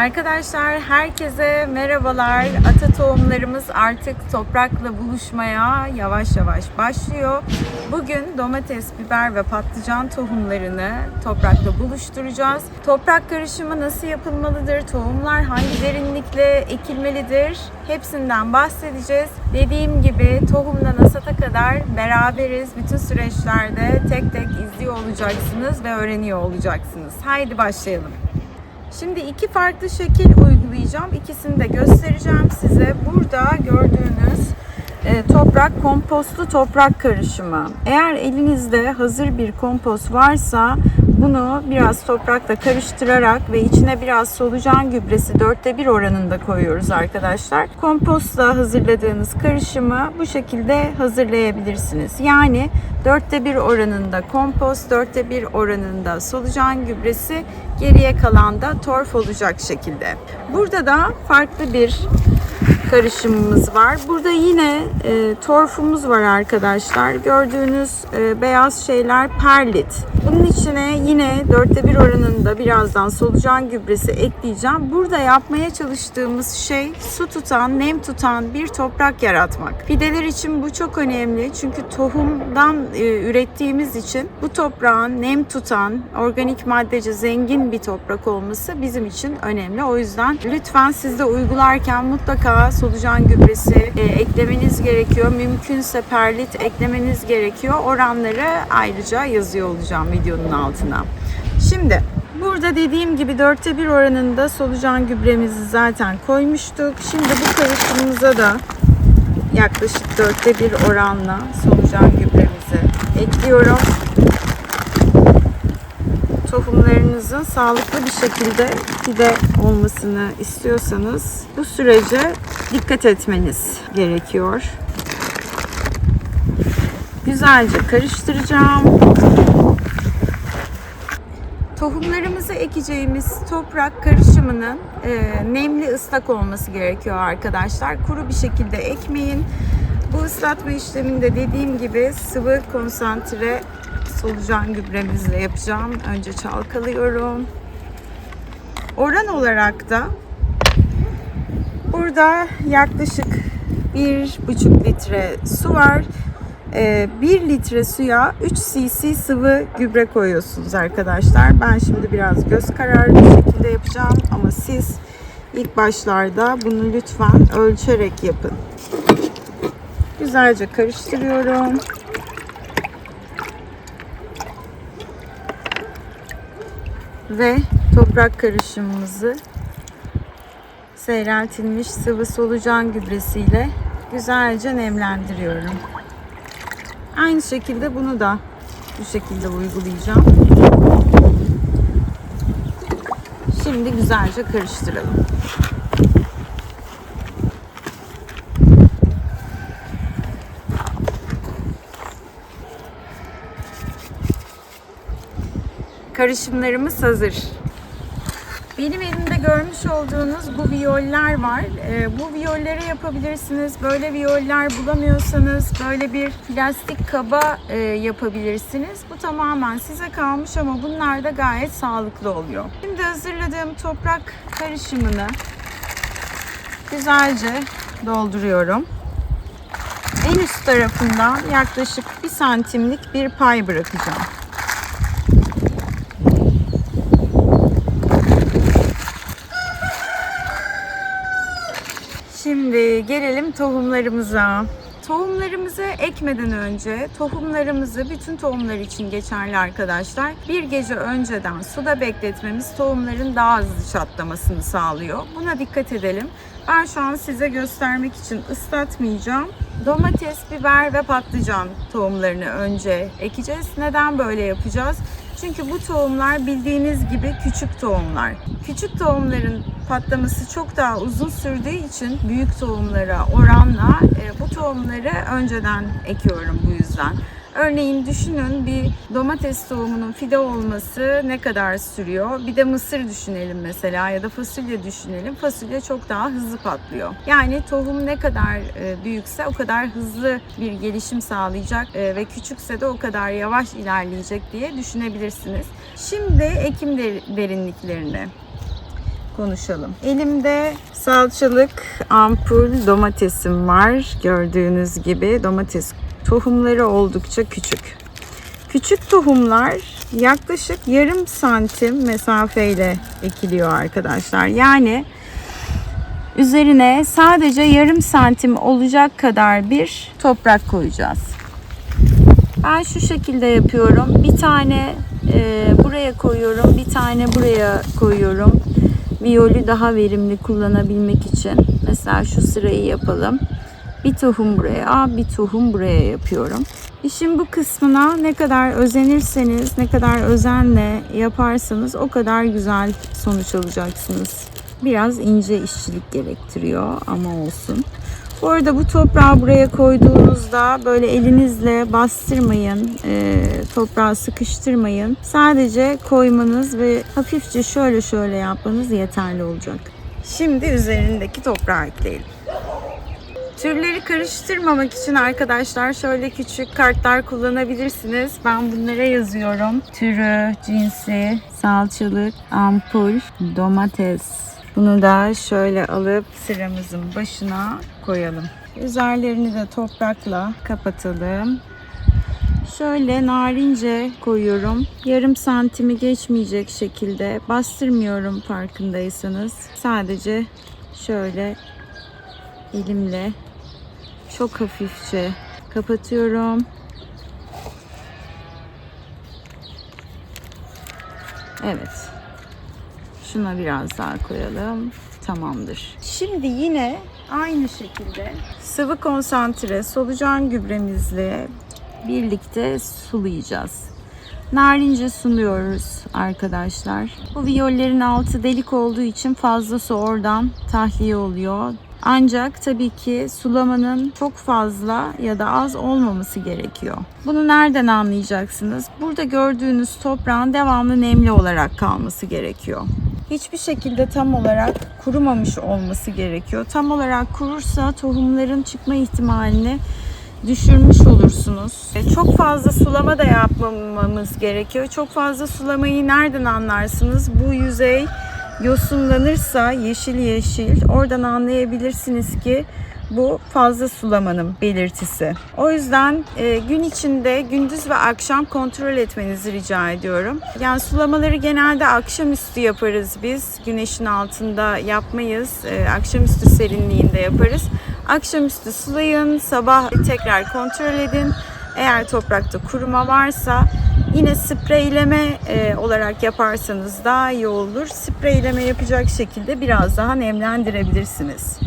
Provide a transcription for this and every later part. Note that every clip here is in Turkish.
Arkadaşlar herkese merhabalar. Ata tohumlarımız artık toprakla buluşmaya yavaş yavaş başlıyor. Bugün domates, biber ve patlıcan tohumlarını toprakla buluşturacağız. Toprak karışımı nasıl yapılmalıdır? Tohumlar hangi derinlikle ekilmelidir? Hepsinden bahsedeceğiz. Dediğim gibi tohumdan hasata kadar beraberiz. Bütün süreçlerde tek tek izliyor olacaksınız ve öğreniyor olacaksınız. Haydi başlayalım. Şimdi iki farklı şekil uygulayacağım. İkisini de göstereceğim size. Burada gördüğünüz e, toprak kompostlu toprak karışımı. Eğer elinizde hazır bir kompost varsa bunu biraz toprakla karıştırarak ve içine biraz solucan gübresi dörtte bir oranında koyuyoruz arkadaşlar. Kompostla hazırladığınız karışımı bu şekilde hazırlayabilirsiniz. Yani dörtte bir oranında kompost, dörtte bir oranında solucan gübresi, geriye kalan da torf olacak şekilde. Burada da farklı bir karışımımız var. Burada yine e, torfumuz var arkadaşlar. Gördüğünüz e, beyaz şeyler perlit. Bunun içine yine dörtte bir oranında birazdan solucan gübresi ekleyeceğim. Burada yapmaya çalıştığımız şey su tutan, nem tutan bir toprak yaratmak. Fideler için bu çok önemli. Çünkü tohumdan e, ürettiğimiz için bu toprağın nem tutan, organik maddece zengin bir toprak olması bizim için önemli. O yüzden lütfen siz de uygularken mutlaka solucan gübresi e, eklemeniz gerekiyor. Mümkünse perlit eklemeniz gerekiyor. Oranları ayrıca yazıyor olacağım videonun altına. Şimdi burada dediğim gibi dörtte bir oranında solucan gübremizi zaten koymuştuk. Şimdi bu karışımımıza da yaklaşık dörtte bir oranla solucan gübremizi ekliyorum. Tohumlarınızın sağlıklı bir şekilde fide olmasını istiyorsanız bu sürece dikkat etmeniz gerekiyor. Güzelce karıştıracağım. Tohumlarımızı ekeceğimiz toprak karışımının e, nemli ıslak olması gerekiyor arkadaşlar. Kuru bir şekilde ekmeyin. Bu ıslatma işleminde dediğim gibi sıvı konsantre solucan gübremizle yapacağım. Önce çalkalıyorum. Oran olarak da burada yaklaşık bir buçuk litre su var. 1 litre suya 3 cc sıvı gübre koyuyorsunuz arkadaşlar. Ben şimdi biraz göz kararı şekilde yapacağım ama siz ilk başlarda bunu lütfen ölçerek yapın. Güzelce karıştırıyorum. Ve toprak karışımımızı seyreltilmiş sıvı solucan gübresiyle güzelce nemlendiriyorum. Aynı şekilde bunu da bu şekilde uygulayacağım. Şimdi güzelce karıştıralım. Karışımlarımız hazır. Benim elimde görmüş olduğunuz bu viyoller var. Ee, bu viyolleri yapabilirsiniz. Böyle viyoller bulamıyorsanız böyle bir plastik kaba e, yapabilirsiniz. Bu tamamen size kalmış ama bunlar da gayet sağlıklı oluyor. Şimdi hazırladığım toprak karışımını güzelce dolduruyorum. En üst tarafından yaklaşık bir santimlik bir pay bırakacağım. Şimdi gelelim tohumlarımıza. Tohumlarımızı ekmeden önce tohumlarımızı bütün tohumlar için geçerli arkadaşlar. Bir gece önceden suda bekletmemiz tohumların daha hızlı çatlamasını sağlıyor. Buna dikkat edelim. Ben şu an size göstermek için ıslatmayacağım. Domates, biber ve patlıcan tohumlarını önce ekeceğiz. Neden böyle yapacağız? Çünkü bu tohumlar bildiğiniz gibi küçük tohumlar. Küçük tohumların patlaması çok daha uzun sürdüğü için büyük tohumlara oranla e, bu tohumları önceden ekiyorum bu yüzden. Örneğin düşünün bir domates tohumunun fide olması ne kadar sürüyor? Bir de mısır düşünelim mesela ya da fasulye düşünelim. Fasulye çok daha hızlı patlıyor. Yani tohum ne kadar e, büyükse o kadar hızlı bir gelişim sağlayacak e, ve küçükse de o kadar yavaş ilerleyecek diye düşünebilirsiniz. Şimdi ekim derinliklerine. konuşalım. Elimde salçalık ampul domatesim var. Gördüğünüz gibi domates tohumları oldukça küçük. Küçük tohumlar yaklaşık yarım santim mesafeyle ekiliyor arkadaşlar. Yani üzerine sadece yarım santim olacak kadar bir toprak koyacağız. Ben şu şekilde yapıyorum. Bir tane e, buraya koyuyorum, bir tane buraya koyuyorum. Viyolü daha verimli kullanabilmek için. Mesela şu sırayı yapalım. Bir tohum buraya, bir tohum buraya yapıyorum. İşin bu kısmına ne kadar özenirseniz, ne kadar özenle yaparsanız o kadar güzel sonuç alacaksınız. Biraz ince işçilik gerektiriyor ama olsun. Bu arada bu toprağı buraya koyduğunuzda böyle elinizle bastırmayın, e, toprağı sıkıştırmayın. Sadece koymanız ve hafifçe şöyle şöyle yapmanız yeterli olacak. Şimdi üzerindeki toprağı ekleyelim. Türleri karıştırmamak için arkadaşlar şöyle küçük kartlar kullanabilirsiniz. Ben bunlara yazıyorum. Türü, cinsi, salçalık, ampul, domates. Bunu da şöyle alıp sıramızın başına koyalım. Üzerlerini de toprakla kapatalım. Şöyle narince koyuyorum. Yarım santimi geçmeyecek şekilde bastırmıyorum farkındaysanız. Sadece şöyle elimle çok hafifçe kapatıyorum. Evet. Şuna biraz daha koyalım. Tamamdır. Şimdi yine aynı şekilde sıvı konsantre solucan gübremizle birlikte sulayacağız. Narince suluyoruz arkadaşlar. Bu viyollerin altı delik olduğu için fazla su oradan tahliye oluyor. Ancak tabii ki sulamanın çok fazla ya da az olmaması gerekiyor. Bunu nereden anlayacaksınız? Burada gördüğünüz toprağın devamlı nemli olarak kalması gerekiyor. Hiçbir şekilde tam olarak kurumamış olması gerekiyor. Tam olarak kurursa tohumların çıkma ihtimalini düşürmüş olursunuz. E, Çok fazla sulama da yapmamamız gerekiyor. Çok fazla sulamayı nereden anlarsınız? Bu yüzey yosunlanırsa yeşil yeşil oradan anlayabilirsiniz ki bu fazla sulamanın belirtisi. O yüzden e, gün içinde gündüz ve akşam kontrol etmenizi rica ediyorum. Yani sulamaları genelde akşamüstü yaparız biz. Güneşin altında yapmayız. E, akşamüstü serinliğinde yaparız. Akşamüstü sulayın, sabah tekrar kontrol edin. Eğer toprakta kuruma varsa yine spreyleme e, olarak yaparsanız daha iyi olur. Spreyleme yapacak şekilde biraz daha nemlendirebilirsiniz.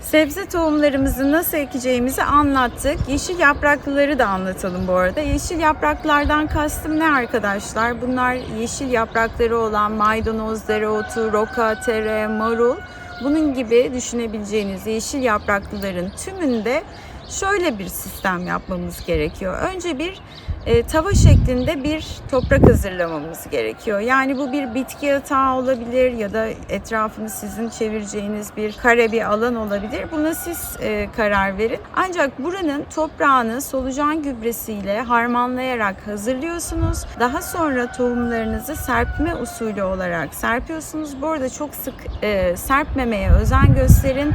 Sebze tohumlarımızı nasıl ekeceğimizi anlattık. Yeşil yapraklıları da anlatalım bu arada. Yeşil yapraklardan kastım ne arkadaşlar? Bunlar yeşil yaprakları olan maydanoz, dereotu, roka, tere, marul. Bunun gibi düşünebileceğiniz yeşil yapraklıların tümünde şöyle bir sistem yapmamız gerekiyor. Önce bir e, tava şeklinde bir toprak hazırlamamız gerekiyor. Yani bu bir bitki yatağı olabilir ya da etrafını sizin çevireceğiniz bir kare bir alan olabilir. Buna siz e, karar verin. Ancak buranın toprağını solucan gübresiyle harmanlayarak hazırlıyorsunuz. Daha sonra tohumlarınızı serpme usulü olarak serpiyorsunuz. Bu arada çok sık e, serpmemeye özen gösterin.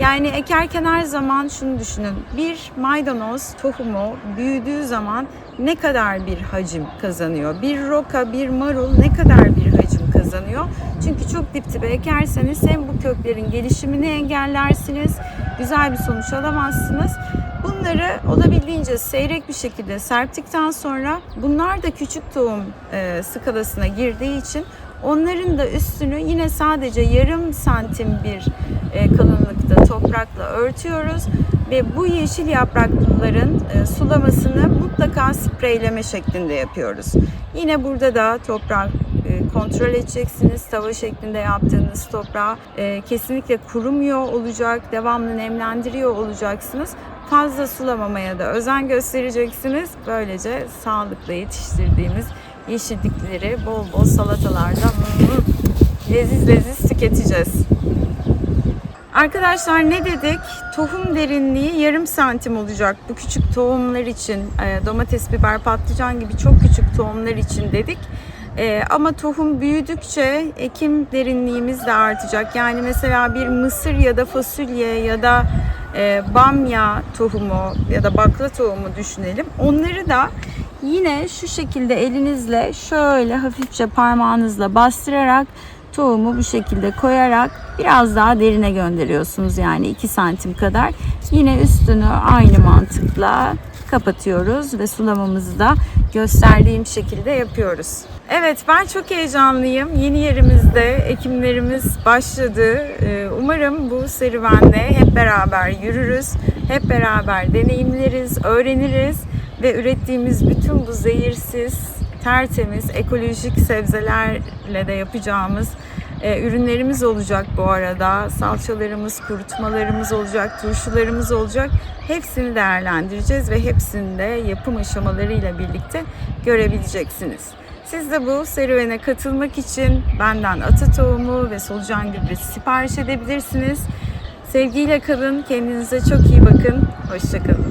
Yani ekerken her zaman şunu düşünün. Bir maydanoz tohumu büyüdüğü zaman ne kadar bir hacim kazanıyor? Bir roka, bir marul ne kadar bir hacim kazanıyor? Çünkü çok dip dibe ekerseniz hem bu köklerin gelişimini engellersiniz, güzel bir sonuç alamazsınız. Bunları olabildiğince seyrek bir şekilde serptikten sonra bunlar da küçük tohum e, skalasına girdiği için onların da üstünü yine sadece yarım santim bir e, kalınlıkta toprakla örtüyoruz ve bu yeşil yaprakların e, sulamasını mutlaka spreyleme şeklinde yapıyoruz. Yine burada da toprağı e, kontrol edeceksiniz. Tava şeklinde yaptığınız toprağı e, kesinlikle kurumuyor olacak, devamlı nemlendiriyor olacaksınız. Fazla sulamamaya da özen göstereceksiniz. Böylece sağlıklı yetiştirdiğimiz yeşillikleri bol bol salatalarda leziz leziz tüketeceğiz. Arkadaşlar ne dedik? Tohum derinliği yarım santim olacak bu küçük tohumlar için. e, Domates, biber, patlıcan gibi çok küçük tohumlar için dedik. Ee, ama tohum büyüdükçe ekim derinliğimiz de artacak. Yani mesela bir mısır ya da fasulye ya da e, bamya tohumu ya da bakla tohumu düşünelim. Onları da yine şu şekilde elinizle şöyle hafifçe parmağınızla bastırarak tohumu bu şekilde koyarak biraz daha derine gönderiyorsunuz yani 2 santim kadar. Yine üstünü aynı mantıkla kapatıyoruz ve sulamamızı da gösterdiğim şekilde yapıyoruz. Evet ben çok heyecanlıyım. Yeni yerimizde ekimlerimiz başladı. Ee, Umarım bu serüvenle hep beraber yürürüz. Hep beraber deneyimleriz, öğreniriz ve ürettiğimiz bütün bu zehirsiz, tertemiz, ekolojik sebzelerle de yapacağımız e, ürünlerimiz olacak bu arada. Salçalarımız, kurutmalarımız olacak, turşularımız olacak. Hepsini değerlendireceğiz ve hepsini de yapım aşamalarıyla birlikte görebileceksiniz. Siz de bu serüvene katılmak için benden ata tohumu ve solucan gübresi sipariş edebilirsiniz. Sevgiyle kalın, kendinize çok iyi bakın. Hoşçakalın.